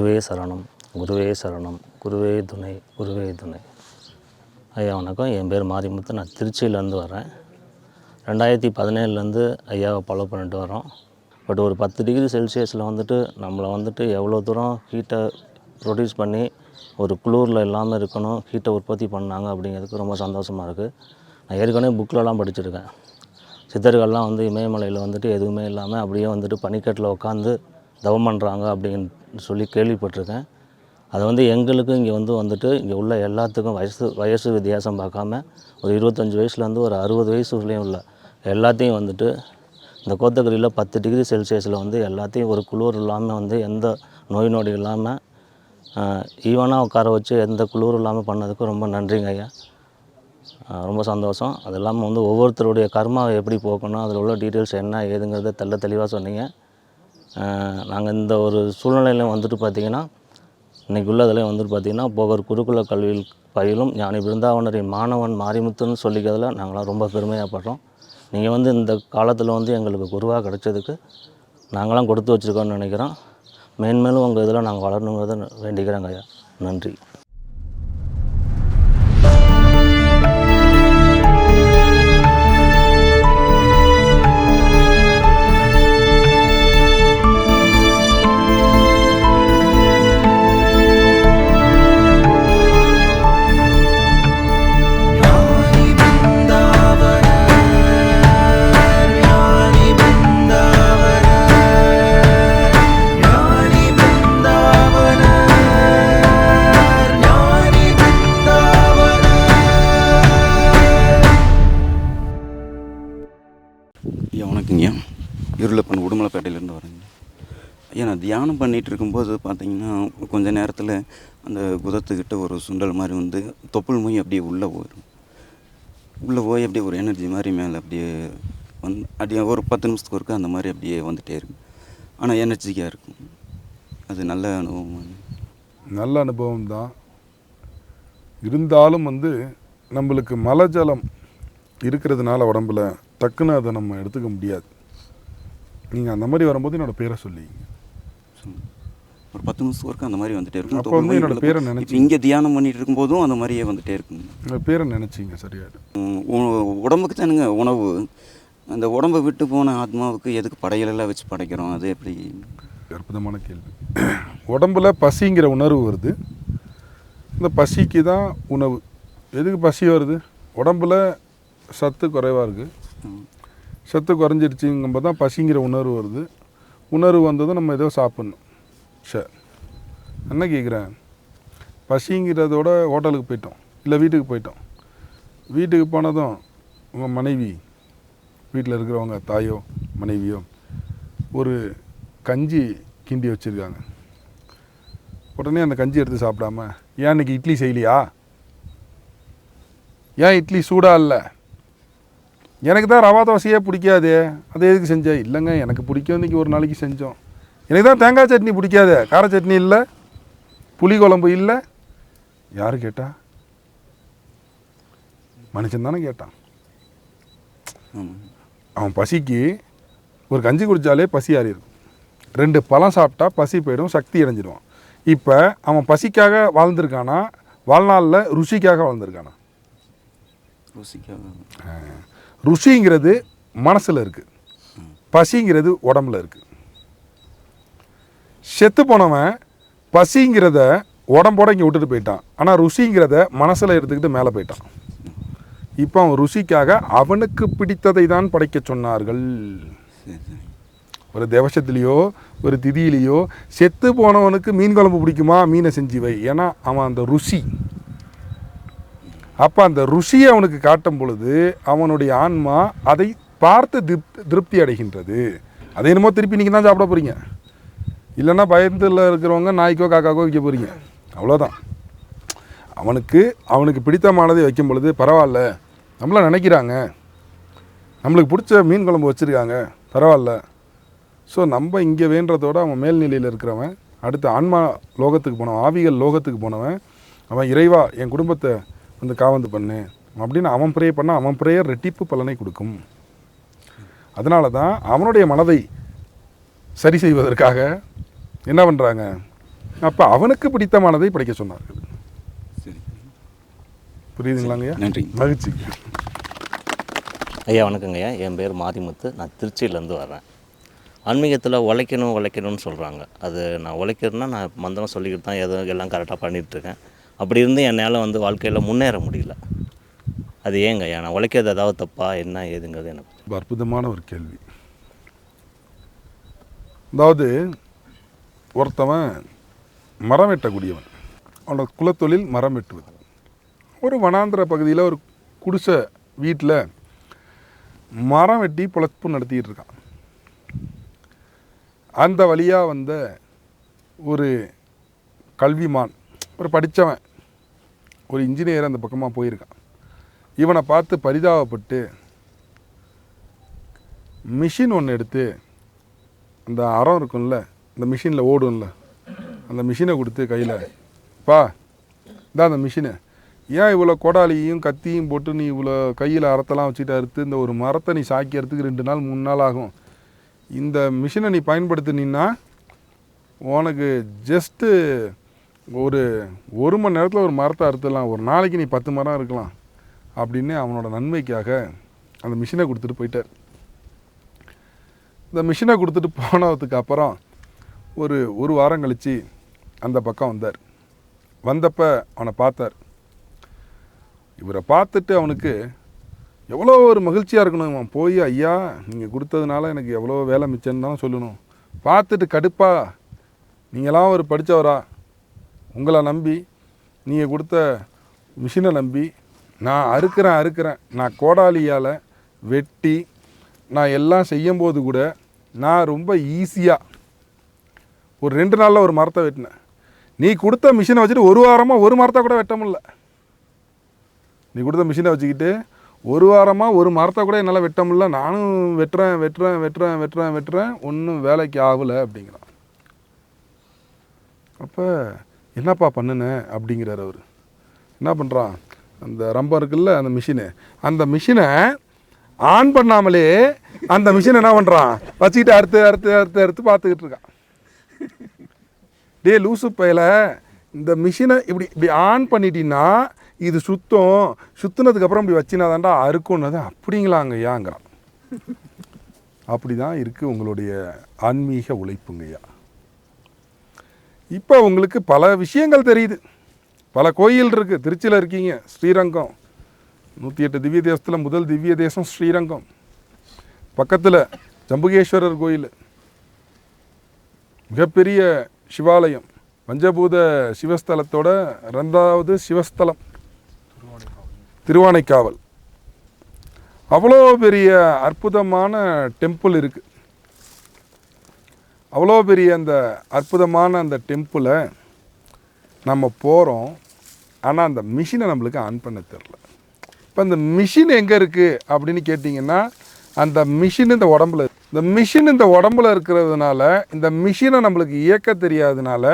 குருவே சரணம் குருவே சரணம் குருவே துணை குருவே துணை. ஐயா வணக்கம். என் பேர் மாரிமுத்து. நான் திருச்சியிலேருந்து வரேன். ரெண்டாயிரத்தி பதினேழுலேருந்து ஐயாவை ஃபாலோ பண்ணிட்டு வரோம். பட் ஒரு பத்து டிகிரி செல்சியஸில் வந்துட்டு நம்மளை வந்துட்டு எவ்வளோ தூரம் ஹீட்டை ப்ரொடியூஸ் பண்ணி ஒரு குளூரில் இல்லாமல் இருக்கணும் ஹீட்டை உற்பத்தி பண்ணாங்க அப்படிங்கிறதுக்கு ரொம்ப சந்தோஷமாக இருக்குது நான் ஏற்கனவே புக்கிலலாம் படிச்சிருக்கேன். சித்தர்கள்லாம் வந்து இமயமலையில் வந்துட்டு எதுவுமே இல்லாமல் அப்படியே வந்துட்டு பனிக்கட்டில் உட்காந்து தவம் பண்ணுறாங்க அப்படின்னு சொல்லி கேள்விப்பட்டிருக்கேன். அதை வந்து எங்களுக்கு இங்கே வந்து வந்துட்டு இங்கே உள்ள எல்லாத்துக்கும் வயசு வயசு வித்தியாசம் பார்க்காம ஒரு இருபத்தஞ்சி வயசுலேருந்து ஒரு அறுபது வயசுலேயும் உள்ள எல்லாத்தையும் வந்துட்டு இந்த கோத்தகிரியில் பத்து டிகிரி செல்சியஸில் வந்து எல்லாத்தையும் ஒரு குளிர் இல்லாமல் வந்து எந்த நோய் நொடி இல்லாமல் ஈவனாக உட்கார வச்சு எந்த குளிர் இல்லாமல் பண்ணதுக்கு ரொம்ப நன்றிங்க ஐயா. ரொம்ப சந்தோஷம். அது இல்லாமல் வந்து ஒவ்வொருத்தருடைய கர்மாவை எப்படி போக்கணும் அதில் உள்ள டீட்டெயில்ஸ் என்ன ஏதுங்கிறத தெள்ள தெளிவாக சொன்னீங்க. நாங்கள் இந்த ஒரு சூழ்நிலையில வந்துட்டு பார்த்திங்கன்னா இன்றைக்கி உள்ளதில் வந்துட்டு பார்த்திங்கன்னா போகர் குருகுல கல்வியில் பயிலும் ஞானி பிருந்தாவனரின் மாணவன் மாரிமுத்துன்னு சொல்லிக்கிறதுல நாங்களாம் ரொம்ப பெருமையாகப்படுறோம் நீங்கள் வந்து இந்த காலத்தில் வந்து எங்களுக்கு குருவாக கிடைச்சதுக்கு நாங்களாம் கொடுத்து வச்சுருக்கோன்னு நினைக்கிறோம். மேன்மேலும் உங்கள் இதில் நாங்கள் வளரணுங்கிறத வேண்டிக்கிறேங்க ஐயா. நன்றி. ஐயா இருளப்பன் உடுமலைப்பேட்டையிலேருந்து வரேங்க ஐயா நான் தியானம் பண்ணிகிட்டு இருக்கும்போது பார்த்தீங்கன்னா கொஞ்ச நேரத்தில் அந்த குதத்துக்கிட்ட ஒரு சுண்டல் மாதிரி வந்து தொப்புள் மொய் அப்படியே உள்ளே போயிடும் உள்ளே போய் அப்படியே ஒரு எனர்ஜி மாதிரி மேலே அப்படியே வந்து அப்படியே ஒரு பத்து நிமிஷத்துக்கு ஒருக்கா அந்த மாதிரி அப்படியே வந்துட்டே இருக்கும். ஆனால் எனர்ஜிக்காக இருக்கும். அது நல்ல அனுபவம் நல்ல அனுபவம் தான். இருந்தாலும் வந்து நம்மளுக்கு மலஜலம் இருக்கிறதுனால உடம்புல டக்குன்னு அதை நம்ம எடுத்துக்க முடியாது. நீங்கள் அந்த மாதிரி வரும்போது என்னோட பேரை சொல்லிங்க. ஒரு பத்து நிமிஷத்துக்கு ஒருக்கா அந்த மாதிரி வந்துட்டே இருக்கும். அப்போ வந்து என்னோட பேரை நினைச்சு- இங்கே தியானம் பண்ணிட்டு இருக்கும்போதும் அந்த மாதிரியே வந்துட்டே இருக்கும். உங்கள் பேரை நினச்சிங்க உ- உடம்புக்கு தானுங்க உணவு. அந்த உடம்பை விட்டு போன ஆத்மாவுக்கு எதுக்கு படையலெல்லாம் வச்சு படைக்கிறோம்? அது எப்படி? அற்புதமான கேள்வி. உடம்புல பசிங்கிற உணர்வு வருது. இந்த பசிக்கு தான் உணவு. எதுக்கு பசி வருது? உடம்புல சத்து குறைவாக இருக்குது. சத்து குறைஞ்சிருச்சுங்கும்போது தான் பசிங்கிற உணர்வு வருது. உணர்வு வந்ததும் நம்ம ஏதோ சாப்பிட்ணும். சரி என்ன கேட்குறேன் பசிங்கிறதோட ஹோட்டலுக்கு போயிட்டோம். இல்லை வீட்டுக்கு போயிட்டோம். வீட்டுக்கு போனதும் உங்கள் மனைவி வீட்டில் இருக்கிறவங்க தாயோ மனைவியோ ஒரு கஞ்சி கிண்டி வச்சுருக்காங்க. உடனே அந்த கஞ்சி எடுத்து சாப்பிடாம ஏன் இன்னைக்கு இட்லி செய்யலையா? ஏன் இட்லி சூடாக இல்லை? எனக்கு தான் ரவா தோசையே பிடிக்காதே. அது எதுக்கு செஞ்ச? இல்லைங்க எனக்கு பிடிக்கும். இன்னைக்கு ஒரு நாளைக்கு செஞ்சோம். எனக்கு தான் தேங்காய் சட்னி பிடிக்காதே. கார சட்னி இல்லை. புளி குழம்பு இல்லை. யார் கேட்டா? மனுஷன் தானே கேட்டான். அவன் பசிக்கு ஒரு கஞ்சி குடித்தாலே பசி ஆறிடும் ரெண்டு பழம் சாப்பிட்டா பசி போயிடும் சக்தி அடைஞ்சிடுவான் இப்போ அவன் பசிக்காக வாழ்ந்திருக்கானா? வாழ்நாளில் ருசிக்காக வாழ்ந்திருக்கானா? ருசிக்காக. ருசிங்கிறது மனசில் இருக்குது பசிங்கிறது உடம்புல இருக்குது செத்து போனவன் பசிங்கிறத உடம்போட இங்கே விட்டுட்டு போயிட்டான். ஆனால் ருசிங்கிறத மனசில் எடுத்துக்கிட்டு மேலே போயிட்டான். இப்போ அவன் ருசிக்காக அவனுக்கு பிடித்ததை தான் படைக்க சொன்னார்கள் ஒரு தேவசத்துலேயோ ஒரு திதியிலையோ செத்து போனவனுக்கு மீன் குழம்பு பிடிக்குமா? மீனை செஞ்சு வை ஏன்னா அவன் அந்த ருசி. அப்போ அந்த ருசியை அவனுக்கு காட்டும் பொழுது அவனுடைய ஆன்மா அதை பார்த்து திருப் திருப்தி அடைகின்றது. அதை என்னமோ திருப்பி நீங்கள் தான் சாப்பிட போகிறீங்க இல்லைன்னா பயத்தில் இருக்கிறவங்க நாய்க்கோ காக்காக்கோ வைக்க போகிறீங்க அவ்வளோதான் அவனுக்கு அவனுக்கு பிடித்தமானதை வைக்கும் பொழுது பரவாயில்ல. நம்மளாம் நினைக்கிறாங்க. நம்மளுக்கு பிடிச்ச மீன் குழம்பு வச்சுருக்காங்க. பரவாயில்ல. ஸோ நம்ம இங்கே வேண்டதோட அவன் மேல்நிலையில் இருக்கிறவன் அடுத்து ஆன்மா லோகத்துக்கு போனவன் ஆவிகள் லோகத்துக்கு போனவன் அவன் இறைவா என் குடும்பத்தை வந்து காவந்து பண்ணு. அப்படின்னு அவன் ப்ரே பண்ணால் அவன் ப்ரேயர் ரெட்டிப்பு பலனை கொடுக்கும். அதனால தான் அவனுடைய மனதை சரி செய்வதற்காக என்ன பண்ணுறாங்க அப்போ அவனுக்கு பிடித்தமானதை படிக்க சொன்னார்கள். சரி. புரியுதுங்களாங்கய்யா நன்றி. மகிழ்ச்சி. ஐயா வணக்கங்க ஐயா. என் பேர் மாரிமுத்து நான் திருச்சியிலேருந்து வர்றேன். ஆன்மீகத்தில் உழைக்கணும் உழைக்கணும்னு சொல்கிறாங்க அது நான் உழைக்கிறேன்னா நான் மந்திரம் சொல்லிக்கிட்டு தான் எதோ எல்லாம் கரெக்டாக பண்ணிகிட்ருக்கேன் அப்படி இருந்து என்னால் வந்து வாழ்க்கையில் முன்னேற முடியல. அது ஏங்க? நான் உழைக்கிறது ஏதாவது தப்பா? என்ன? ஏதுங்கிறது எனக்கு அற்புதமான ஒரு கேள்வி. அதாவது ஒருத்தவன் மரம் வெட்டக்கூடியவன். அவனோட குலத்தொழில் மரம் வெட்டுவது. ஒரு வனாந்திர பகுதியில் ஒரு குடிசை வீட்டில் மரம் வெட்டி பொழப்பு நடத்திக்கிட்டு இருக்கான். அந்த வழியாக வந்த ஒரு கல்விமான் ஒரு படித்தவன் ஒரு இன்ஜினியர் அந்த பக்கமாக போயிருக்கான். இவனை பார்த்து பரிதாபப்பட்டு மிஷின் ஒன்று எடுத்து அந்த அறம் இருக்கும்ல இந்த மிஷினில் ஓடும்ல அந்த மிஷினை கொடுத்து கையில் பா இதான் அந்த மிஷினு ஏன் இவ்வளோ கொடாலியும் கத்தியும் போட்டு நீ இவ்வளோ கையில் அறத்தெல்லாம் வச்சுட்டு அறுத்து இந்த ஒரு மரத்தை நீ சாக்கிறதுக்கு ரெண்டு நாள் மூணு நாள் ஆகும்? இந்த மிஷினை நீ பயன்படுத்தினீன்னா உனக்கு ஜஸ்ட்டு ஒரு ஒரு மணி நேரத்தில் ஒரு மரத்தை அறுத்துடலாம். ஒரு நாளைக்கு நீ பத்து மரம் இருக்கலாம் அப்படின்னு அவனோட நன்மைக்காக அந்த மிஷினை கொடுத்துட்டு போயிட்டார். இந்த மிஷினை கொடுத்துட்டு போனதுக்கு அப்புறம் ஒரு ஒரு வாரம் கழித்து அந்த பக்கம் வந்தார். வந்தப்போ அவனை பார்த்தார். இவரை பார்த்துட்டு அவனுக்கு எவ்வளோ ஒரு மகிழ்ச்சியாக இருக்கணும். அவன் போய் ஐயா நீங்கள் கொடுத்ததுனால எனக்கு எவ்வளோ வேலை மிச்சம்னு தான் சொல்லணும். பார்த்துட்டு கடுப்பா நீங்களாம் ஒரு படித்தவரா உங்களை நம்பி நீங்கள் கொடுத்த மிஷினை நம்பி நான் அறுக்கிறேன் அறுக்கிறேன். நான் கோடாலியால் வெட்டி நான் எல்லாம் செய்யும்போது கூட நான் ரொம்ப ஈஸியாக ஒரு ரெண்டு நாளில் ஒரு மரத்தை வெட்டினேன். நீ கொடுத்த மிஷினை வச்சுட்டு ஒரு வாரமாக ஒரு மரத்தை கூட வெட்ட முடில நீ கொடுத்த மிஷினை வச்சுக்கிட்டு ஒரு வாரமாக ஒரு மரத்தை கூட என்னால் வெட்ட முடில நானும் வெட்டுறேன் வெட்டுறேன் வெட்டுறேன் வெட்டுறேன் வெட்டுறேன். ஒன்றும் வேலைக்கு ஆகலை அப்படிங்கிறான். அப்போ என்னப்பா பண்ணுன? அப்படிங்கிறார் அவர். என்ன பண்ணுறான் அந்த ரம்பம் இருக்குல்ல அந்த மிஷினு. அந்த மிஷினை ஆன் பண்ணாமலே அந்த மிஷினை என்ன பண்ணுறான் வச்சுக்கிட்டு அறுத்து அறுத்து அறுத்து அறுத்து பார்த்துக்கிட்டு இருக்கான். டே லூசு பையில இந்த மிஷினை இப்படி இப்படி ஆன் பண்ணிட்டீங்கன்னா இது சுத்தம். சுற்றுனதுக்கப்புறம் இப்படி வச்சினா தாண்டா அறுக்கும்னது அப்படிங்களாங்க ஐயாங்கிறான் அப்படி தான் இருக்குது உங்களுடைய ஆன்மீக உழைப்புங்கய்யா. இப்போ உங்களுக்கு பல விஷயங்கள் தெரியுது. பல கோயில் இருக்குது திருச்சியில் இருக்கீங்க. ஸ்ரீரங்கம். நூற்றி எட்டு திவ்ய தேசத்தில் முதல் திவ்ய தேசம் ஸ்ரீரங்கம். பக்கத்தில் ஜம்புகேஸ்வரர் கோயில். மிகப்பெரிய சிவாலயம். பஞ்சபூத சிவஸ்தலத்தோட ரெண்டாவது சிவஸ்தலம். திருவானைக்காவல். அவ்வளோ பெரிய அற்புதமான டெம்பிள் இருக்குது அவ்வளோ பெரிய அந்த அற்புதமான அந்த டெம்பிளை நம்ம போகிறோம் ஆனால் அந்த மிஷினை நம்மளுக்கு ஆன் பண்ண தெரில. இப்போ அந்த மிஷின் எங்கே இருக்குது அப்படின்னு கேட்டிங்கன்னா அந்த மிஷின் இந்த உடம்புல இந்த மிஷின் இந்த உடம்புல இருக்கிறதுனால இந்த மிஷினை நம்மளுக்கு இயக்க தெரியாதனால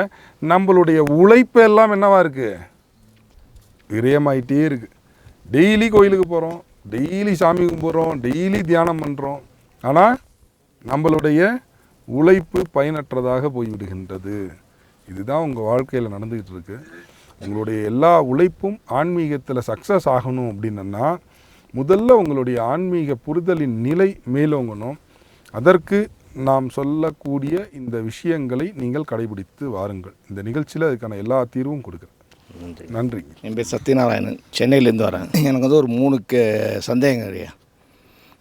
நம்மளுடைய உழைப்பு எல்லாம் என்னவா இருக்குது விரயமாயிட்டே இருக்குது டெய்லி கோயிலுக்கு போகிறோம் டெய்லி சாமி கும்பிட்றோம். டெய்லி தியானம் பண்ணுறோம் ஆனால் நம்மளுடைய உழைப்பு பயனற்றதாக போய்விடுகின்றது. இதுதான் உங்கள் வாழ்க்கையில் நடந்துக்கிட்டு இருக்கு உங்களுடைய எல்லா உழைப்பும் ஆன்மீகத்தில் சக்ஸஸ் ஆகணும் அப்படின்னா முதல்ல உங்களுடைய ஆன்மீக புரிதலின் நிலை மேலோங்கணும். அதற்கு நாம் சொல்லக்கூடிய இந்த விஷயங்களை நீங்கள் கடைபிடித்து வாருங்கள். இந்த நிகழ்ச்சியில் அதுக்கான எல்லா தீர்வும் கொடுக்குறேன். நன்றி. நன்றி. என் பேர் சத்யநாராயணன். சென்னையிலேருந்து வரேன். எனக்கு வந்து ஒரு மூணு கே- சந்தேகங்கள் ஐயா.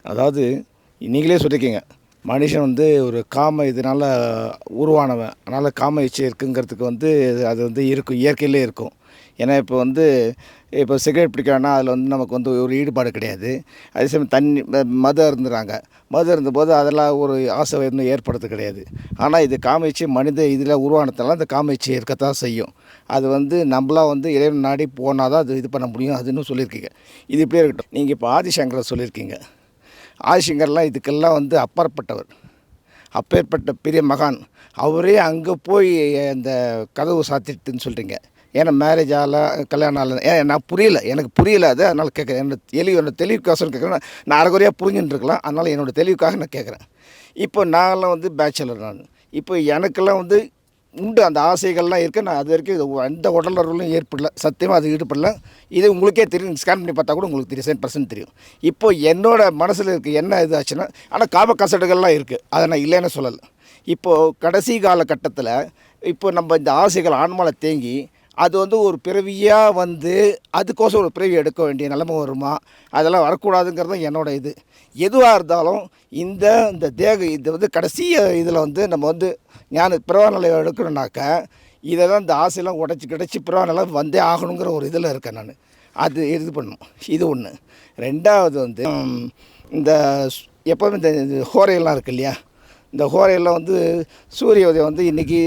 அதாவது நீங்களே சொல்லியிருக்கீங்க மனுஷன் வந்து ஒரு காம இதனால் உருவானவன். அதனால் காம இச்சை இருக்குங்கிறதுக்கு வந்து அது வந்து இருக்கும் இயற்கையிலே இருக்கும். ஏன்னா இப்போ வந்து இப்போ சிகரெட் பிடிக்கிறான்னா அதில் வந்து நமக்கு வந்து ஒரு ஈடுபாடு கிடையாது. அதே சமயம் தண்ணி ம- மது இருந்துறாங்க மது இருந்தபோது அதெல்லாம் ஒரு ஆசை வந்து ஏற்படுறது கிடையாது. ஆனால் இது காமிச்சு மனித இதில் உருவானதெல்லாம் அந்த காமிச்சு இருக்கத்தான் செய்யும். அது வந்து நம்மளாம் வந்து இறைவன் நாடி போனால் தான் அது இது பண்ண முடியும் அதுன்னு சொல்லியிருக்கீங்க. இது இப்படியே இருக்கட்டும். நீங்கள் இப்போ ஆதிசங்கரை சொல்லியிருக்கீங்க. ஆதிசங்கர்லாம் இதுக்கெல்லாம் வந்து அப்பாற்பட்டவர். அப்பேற்பட்ட பெரிய மகான். அவரே அங்கே போய் அந்த கதவு சாத்திட்டுன்னு சொல்கிறீங்க ஏன்னா மேரேஜ் ஆகல கல்யாணம் ஆகல ஏன் நான் புரியல. எனக்கு புரியல அது அதனால் கேட்குறேன் என்னோட தெளிவு என்னோட தெளிவுக்காக கேட்குறேன் நான் அரைக்குறையாக புரிஞ்சுட்டு இருக்கலாம். அதனால் என்னோட தெளிவுக்காக நான் கேட்குறேன் இப்போ நான்லாம் வந்து பேச்சுலர் நான். இப்போ எனக்கெல்லாம் வந்து உண்டு. அந்த ஆசைகள்லாம் இருக்குது நான் அது வரைக்கும் இது எந்த உடலுறவுலையும் ஏற்படல. சத்தியமாக அது ஈடுபடல. இது உங்களுக்கே தெரியும். ஸ்கேன் பண்ணி பார்த்தா கூட உங்களுக்கு தெரியும். பர்சன்ட் தெரியும். இப்போ என்னோடய மனசில் இருக்க என்ன இது ஆச்சுன்னா ஆனால் காப கசடுகள்லாம் இருக்குது அதை நான் இல்லைன்னு சொல்லலை. இப்போது கடைசி காலகட்டத்தில் இப்போ நம்ம இந்த ஆசைகள் ஆன்மால தேங்கி அது வந்து ஒரு பிறவியாக வந்து அதுக்கோசம் ஒரு பிறவி எடுக்க வேண்டிய நிலைமை வருமா? அதெல்லாம் வரக்கூடாதுங்கிறது தான் என்னோட இது. எதுவாக இருந்தாலும் இந்த இந்த தேக இது வந்து கடைசி இதில் வந்து நம்ம வந்து ஞான பிறவா நிலையம் எடுக்கணுன்னாக்கா இதை தான் இந்த ஆசையெல்லாம் உடச்சி கிடச்சி பிறவா நிலம் வந்தே ஆகணுங்கிற ஒரு இதில் இருக்கேன் நான். அது இது பண்ணும். இது ஒன்று ரெண்டாவது வந்து இந்த எப்போவுமே இந்த ஹோரையெல்லாம் இருக்கு இல்லையா? இந்த ஹோரையெல்லாம் வந்து சூரிய உதயம் வந்து இன்றைக்கி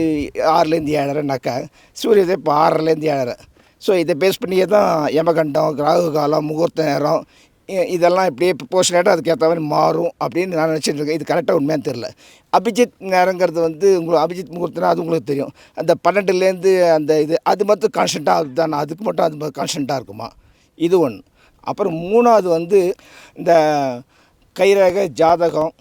ஆறுலேருந்து ஏழரைனாக்கா சூரிய உதயம் இப்போ ஆறரைலேருந்து ஏழரை. ஸோ இதை பேஸ் பண்ணியே தான் யமகண்டம் ராகு காலம் முகூர்த்த நேரம் இதெல்லாம் இப்படியே ப்ரொபோஷனேட்டாக அதுக்கேற்ற மாதிரி மாறும் அப்படின்னு நான் நினச்சிட்டு இருக்கேன். இது கரெக்டாக உண்மையாக தெரில அபிஜித் நேரங்கிறது வந்து உங்களுக்கு அபிஜித் முகூர்த்தினா அது உங்களுக்கு தெரியும். அந்த பன்னெண்டுலேருந்து அந்த இது அது மட்டும் கான்ஸ்டண்ட்டாக அதுதான் அதுக்கு மட்டும் அது கான்ஸ்டண்ட்டாக இருக்குமா? இது ஒன்று அப்புறம் மூணாவது வந்து இந்த கைரக ஜாதகம்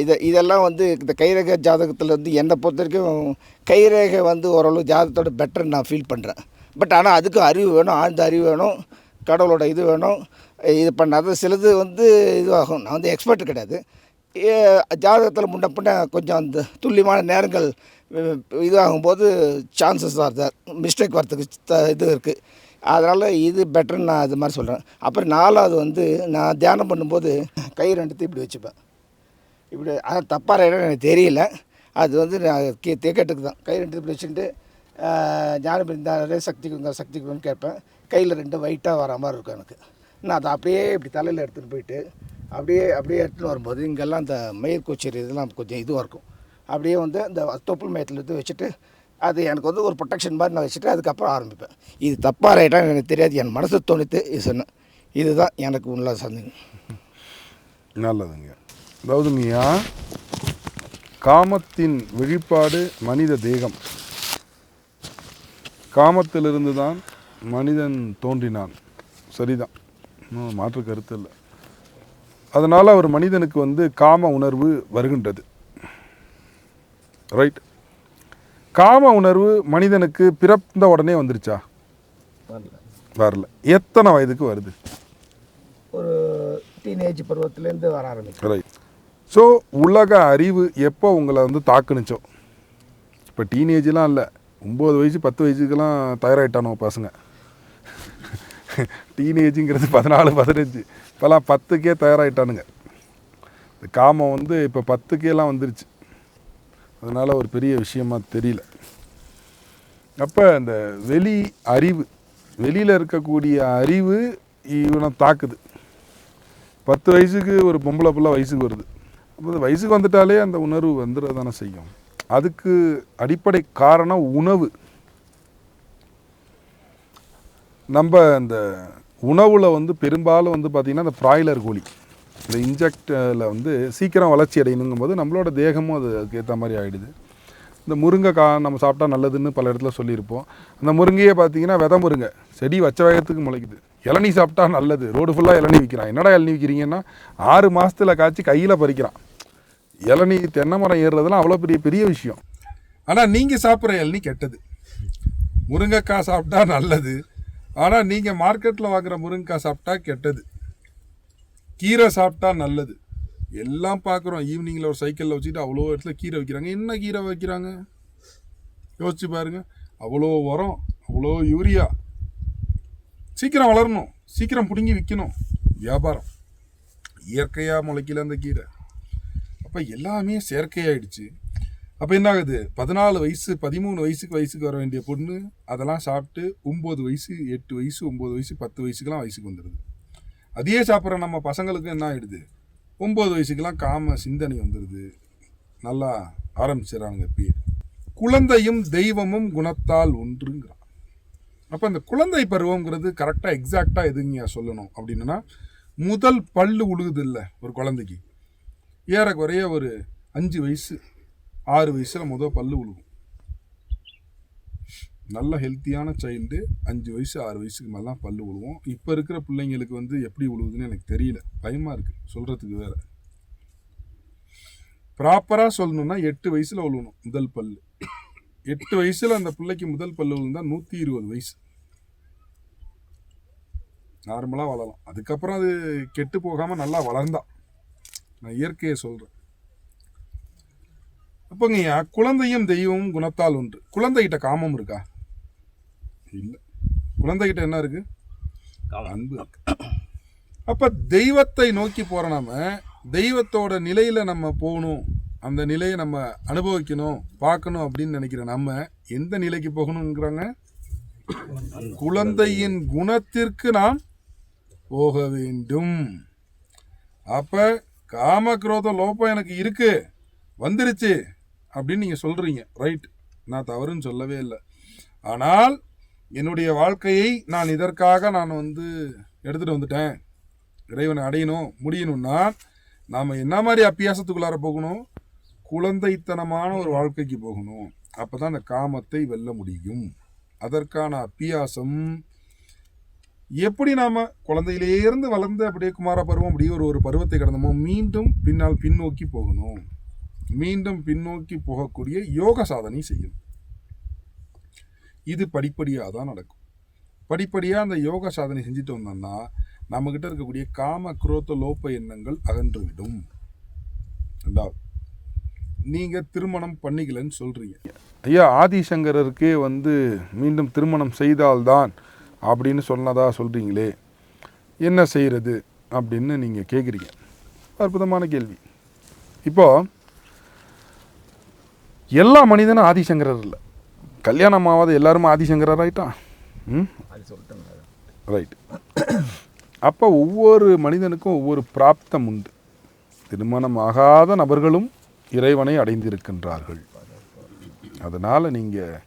இதை இதெல்லாம் வந்து இந்த கைரேக ஜாதகத்தில் வந்து என்னை பொறுத்த வரைக்கும் கைரேகை வந்து ஓரளவு ஜாதகத்தோட பெட்டர் நான் ஃபீல் பண்ணுறேன் பட் ஆனால் அதுக்கு அறிவு வேணும் ஆழ்ந்த அறிவு வேணும் கடவுளோட இது வேணும் இது பண்ணாத சிலது வந்து இதுவாகும். நான் வந்து எக்ஸ்பர்ட் கிடையாது. ஜாதகத்தில் முன்ன பின்ன கொஞ்சம் அந்த துல்லியமான நேரங்கள் இதாகும்போது சான்சஸ் ஆர் மிஸ்டேக் வரத்துக்கு த- இது இருக்குது அதனால் இது பெட்டர்னு நான் இது மாதிரி சொல்கிறேன் அப்புறம் நாலாவது வந்து நான் தியானம் பண்ணும்போது கை ரெண்டுத்தையும் இப்படி வச்சுப்பேன். இப்படி ஆனால் தப்பாக இடம் எனக்கு தெரியல. அது வந்து நான் கே தேக்கட்டுக்கு தான். கை ரெண்டு இப்படி வச்சுட்டு ஞானம் இருந்தாலே சக்தி கொடுங்க சக்தி கொடுங்கன்னு கேட்பேன். கையில் ரெண்டு ஒயிட்டாக வர மாதிரி இருக்கும் எனக்கு. நான் அதை அப்படியே இப்படி தலையில் எடுத்துகிட்டு போயிட்டு அப்படியே அப்படியே எடுத்துகிட்டு வரும்போது இங்கெல்லாம் இந்த மயிர் கொச்சரி இதெல்லாம் கொஞ்சம் இதுவாக இருக்கும். அப்படியே வந்து இந்த தொப்புள் மயத்தில் எடுத்து வச்சுட்டு அது எனக்கு வந்து ஒரு ப்ரொடெக்ஷன் மாதிரி நான் வச்சுட்டு அதுக்கப்புறம் ஆரம்பிப்பேன். இது தப்பாக ரைட்டாக எனக்கு தெரியாது. என் மனசு தோணித்து இது சொன்னேன் இதுதான் எனக்கு உள்ள சந்தேகம். நல்லதுங்க. கௌதமியா காமத்தின் வெளிப்பாடு மனித தேகம். காமத்திலிருந்து தான் மனிதன் தோன்றினான். சரிதான். மாற்று கருத்து இல்லை. அதனால் அவர் மனிதனுக்கு வந்து காம உணர்வு வருகின்றது. ரைட் காம உணர்வு மனிதனுக்கு பிறந்த உடனே வந்துருச்சா? வரல. எத்தனை வயதுக்கு வருது? ஒரு டீனேஜ் பருவத்துலேருந்து வர ஆரம்பிக்கும் ரைட் ஸோ உலக அறிவு எப்போ உங்களை வந்து தாக்குனுச்சோ? இப்போ டீனேஜ்லாம் இல்லை. ஒம்பது வயசு பத்து வயசுக்கெல்லாம் தயாராகிட்டானோ பசங்க. டீனேஜுங்கிறது பதினாலு பதினஞ்சு. இப்போல்லாம் பத்துக்கே தயாராகிட்டானுங்க இந்த காமம் வந்து இப்போ பத்துக்கேலாம் வந்துருச்சு. அதனால் ஒரு பெரிய விஷயமா தெரியல. அப்போ இந்த வெளி அறிவு வெளியில் இருக்கக்கூடிய அறிவு இவனை தாக்குது. பத்து வயசுக்கு ஒரு பொம்பளை பிள்ளை வயசுக்கு வருது. அப்போ வயசுக்கு வந்துட்டாலே அந்த உணர்வு வந்துட தானே செய்யும். அதுக்கு அடிப்படை காரணம் உணவு. நம்ம இந்த உணவில் வந்து பெரும்பாலும் வந்து பார்த்திங்கன்னா இந்த ப்ராய்லர் கோழி இந்த இன்ஜெக்டில் வந்து சீக்கிரம் வளர்ச்சி அடையணுங்கும் போது நம்மளோட தேகமும் அது அதுக்கேற்ற மாதிரி ஆகிடுது இந்த முருங்கைக்காய் நம்ம சாப்பிட்டா நல்லதுன்னு பல இடத்துல சொல்லியிருப்போம். அந்த முருங்கையே பார்த்தீங்கன்னா வித முருங்கை செடி வச்ச வேகத்துக்கு முளைக்குது. இளநீ சாப்பிட்டா நல்லது. ரோடு ஃபுல்லாக இளநீ விற்கிறான் என்னடா இளநீ விற்கிறீங்கன்னா ஆறு மாதத்தில் காய்ச்சி கையில் பறிக்கிறான். இளநீ தென்னை மரம் ஏறுறதுலாம் அவ்வளோ பெரிய பெரிய விஷயம். ஆனால் நீங்கள் சாப்பிட்ற இளநீ கெட்டது. முருங்கைக்காய் சாப்பிட்டா நல்லது. ஆனால் நீங்கள் மார்க்கெட்டில் வாங்குற முருங்கைக்காய் சாப்பிட்டா கெட்டது. கீரை சாப்பிட்டா நல்லது. எல்லாம் பார்க்குறோம் ஈவினிங்கில் ஒரு சைக்கிளில் வச்சுட்டு அவ்வளோ இடத்துல கீரை வைக்கிறாங்க. என்ன கீரை வைக்கிறாங்க? யோசிச்சு பாருங்க. அவ்வளோ உரம் அவ்வளோ யூரியா சீக்கிரம் வளரணும். சீக்கிரம் பிடுங்கி விற்கணும் வியாபாரம். இயற்கையாக முளைக்கல அந்த கீரை. அப்போ எல்லாமே செயற்கையாயிடுச்சு. அப்போ என்ன ஆகுது பதினாலு வயசு பதிமூணு வயசுக்கு வயசுக்கு வர வேண்டிய பொண்ணு அதெல்லாம் சாப்பிட்டு ஒம்பது வயசு எட்டு வயசு ஒம்பது வயசு பத்து வயசுக்கெல்லாம் வயசுக்கு வந்துடுது அதையே சாப்பிட்ற நம்ம பசங்களுக்கு என்ன ஆகிடுது ஒம்பது வயசுக்கெல்லாம் காம சிந்தனை வந்துடுது நல்லா ஆரம்பிச்சிடறாங்க பேர் குழந்தையும் தெய்வமும் குணத்தால் ஒன்றுங்கிறான். அப்போ அந்த குழந்தை பருவங்கிறது கரெக்டாக எக்ஸாக்டாக எதுங்க சொல்லணும் அப்படின்னா முதல் பல்லு உழுகுது இல்லை ஒரு குழந்தைக்கு. ஏறக்குறைய ஒரு அஞ்சு வயசு ஆறு வயசில் முதல் பல்லு விழுகும் நல்ல ஹெல்த்தியான சைல்டு அஞ்சு வயசு ஆறு வயசுக்கு மேலாம் பல்லு விழுவோம் இப்போ இருக்கிற பிள்ளைங்களுக்கு வந்து எப்படி விழுவுதுன்னு எனக்கு தெரியல. பயமாக இருக்குது சொல்கிறதுக்கு வேறு. ப்ராப்பராக சொல்லணும்னா எட்டு வயசில் விழுவணும் முதல் பல்லு. எட்டு வயசில் அந்த பிள்ளைக்கு முதல் பல் விழுந்தால் நூற்றி இருபது வயசு. நார்மலாக வளரலாம். அதுக்கப்புறம் அது கெட்டு போகாமல் நல்லா வளர்ந்தா. நான் இயற்கையை சொல்கிறேன் அப்போங்கய்யா குழந்தையும் தெய்வமும் குணத்தால் ஒன்று குழந்தைகிட்ட காமம் இருக்கா? இல்லை. குழந்தைகிட்ட என்ன இருக்கு? அன்பு அப்ப தெய்வத்தை நோக்கி போற நாம தெய்வத்தோட நிலையில நம்ம போகணும் அந்த நிலையை நம்ம அனுபவிக்கணும் பார்க்கணும் அப்படின்னு நினைக்கிற நம்ம எந்த நிலைக்கு போகணுங்கிறாங்க குழந்தையின் குணத்திற்கு நாம் போக வேண்டும். அப்ப காம குரோத லோபம் எனக்கு இருக்கு. வந்துருச்சு. அப்படின்னு நீங்கள் சொல்கிறீங்க ரைட் நான் தவறுன்னு சொல்லவே இல்லை. ஆனால் என்னுடைய வாழ்க்கையை நான் இதற்காக நான் வந்து எடுத்துகிட்டு வந்துட்டேன். இறைவனை அடையணும் முடியணும்னா நாம் என்ன மாதிரி அப்பியாசத்துக்குள்ளார போகணும்? குழந்தைத்தனமான ஒரு வாழ்க்கைக்கு போகணும். அப்போ தான் அந்த காமத்தை வெல்ல முடியும். அதற்கான அப்பியாசம் எப்படி நாம் குழந்தையிலேருந்து வளர்ந்து அப்படியே குமார பருவம் அப்படியே ஒரு ஒரு பருவத்தை கடந்தமோ மீண்டும் பின்னால் பின்னோக்கி போகணும். மீண்டும் பின்னோக்கி போகக்கூடிய யோக சாதனை செய்யணும் இது படிப்படியாக தான் நடக்கும். படிப்படியாக அந்த யோக சாதனை செஞ்சுட்டு வந்தோம்னா நம்மக்கிட்ட இருக்கக்கூடிய காம குரோத்த லோப எண்ணங்கள் அகன்றுவிடும். ரெண்டாவது நீங்கள் திருமணம் பண்ணிக்கலன்னு சொல்கிறீங்க ஐயா ஆதிசங்கரருக்கே வந்து மீண்டும் திருமணம் செய்தால்தான் அப்படின்னு சொன்னதாக சொல்கிறீங்களே என்ன செய்கிறது அப்படின்னு நீங்கள் கேட்குறீங்க அற்புதமான கேள்வி. இப்போ எல்லா மனிதனும் ஆதிசங்கரர் இல்லை. கல்யாணம் ஆகாத எல்லாருமே ஆதிசங்கரர் ஆயிட்டான்? ம்? ரைட் அப்போ ஒவ்வொரு மனிதனுக்கும் ஒவ்வொரு பிராப்தம் உண்டு. திருமணம் ஆகாத நபர்களும் இறைவனை அடைந்திருக்கின்றார்கள். அதனால் நீங்கள்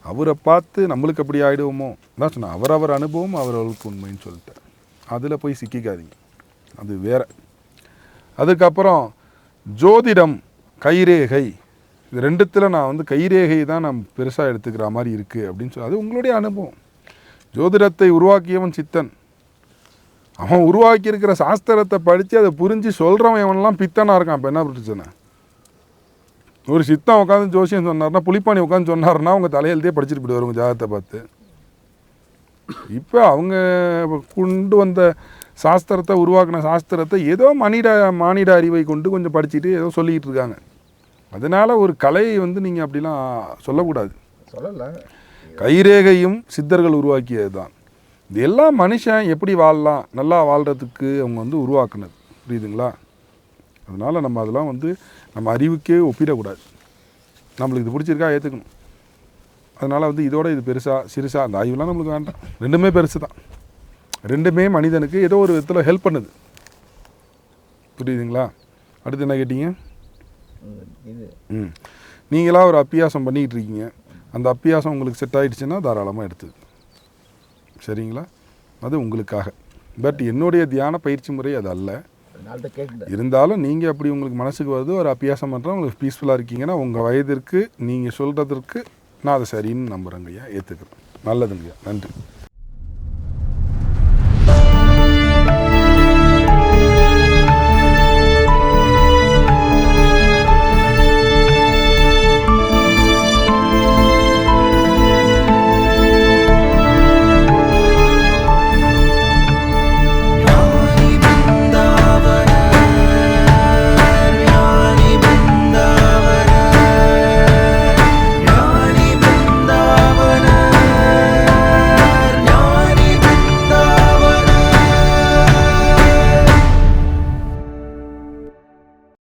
அவரை பார்த்து நம்மளுக்கு அப்படி ஆகிடுவோமோ தான் சொன்னேன் அவரவர் அனுபவம் அவரவர்களுக்கு உண்மைன்னு சொல்லிட்டேன். அதில் போய் சிக்கிக்காதீங்க. அது வேற. அதுக்கப்புறம் ஜோதிடம் கைரேகை இது ரெண்டுத்தில் நான் வந்து கைரேகை தான் நான் பெருசாக எடுத்துக்கிற மாதிரி இருக்குது அப்படின்னு சொல்லி அது உங்களுடைய அனுபவம். ஜோதிடத்தை உருவாக்கியவன் சித்தன். அவன் உருவாக்கியிருக்கிற சாஸ்திரத்தை படித்து அதை புரிஞ்சு சொல்கிறவன் இவன்லாம் பித்தனாக இருக்கான். இப்போ என்ன பிரச்சனை ஒரு சித்தம் உட்காந்து ஜோசியம் சொன்னார்னா புலிப்பாணி உட்காந்து சொன்னார்னா அவங்க தலையெழுத்தே படிச்சுட்டு போயிடுவார் உங்கள் ஜாதகத்தை பார்த்து. இப்போ அவங்க கொண்டு வந்த சாஸ்திரத்தை உருவாக்கின சாஸ்திரத்தை ஏதோ மனித மானிட அறிவை கொண்டு கொஞ்சம் படிச்சுட்டு ஏதோ சொல்லிக்கிட்டு இருக்காங்க. அதனால் ஒரு கலையை வந்து நீங்கள் அப்படிலாம் சொல்லக்கூடாது. சொல்லலை. கைரேகையும் சித்தர்கள் உருவாக்கியது தான் இது எல்லாம் மனுஷன் எப்படி வாழலாம் நல்லா வாழ்கிறதுக்கு அவங்க வந்து உருவாக்குனது. புரியுதுங்களா? அதனால் நம்ம அதெல்லாம் வந்து நம்ம அறிவுக்கே ஒப்பிடக்கூடாது. நம்மளுக்கு இது பிடிச்சிருக்கா ஏற்றுக்கணும் அதனால் வந்து இதோட இது பெருசா சிறுசா அந்த ஆய்வுலாம் நம்மளுக்கு வேண்டாம். ரெண்டுமே பெருசு தான் ரெண்டுமே மனிதனுக்கு ஏதோ ஒரு விதத்தில் ஹெல்ப் பண்ணுது. புரியுதுங்களா? அடுத்து என்ன கேட்டீங்க? இது. ம். நீங்களாக ஒரு அப்பியாசம் பண்ணிக்கிட்டு இருக்கீங்க அந்த அப்பியாசம் உங்களுக்கு செட் ஆயிடுச்சுன்னா தாராளமாக எடுத்துது சரிங்களா? அது உங்களுக்காக. பட் என்னுடைய தியான பயிற்சி முறை அது அல்ல. இருந்தாலும் நீங்கள் அப்படி உங்களுக்கு மனசுக்கு வருது ஒரு அப்பியாசம் பண்ணுறோம் உங்களுக்கு பீஸ்ஃபுல்லாக இருக்கீங்கன்னா உங்கள் வயதிற்கு நீங்கள் சொல்கிறதற்கு நான் அதை சரின்னு நம்புகிறேங்கய்யா ஏற்றுக்கிறேன் நல்லதுங்கய்யா. நன்றி.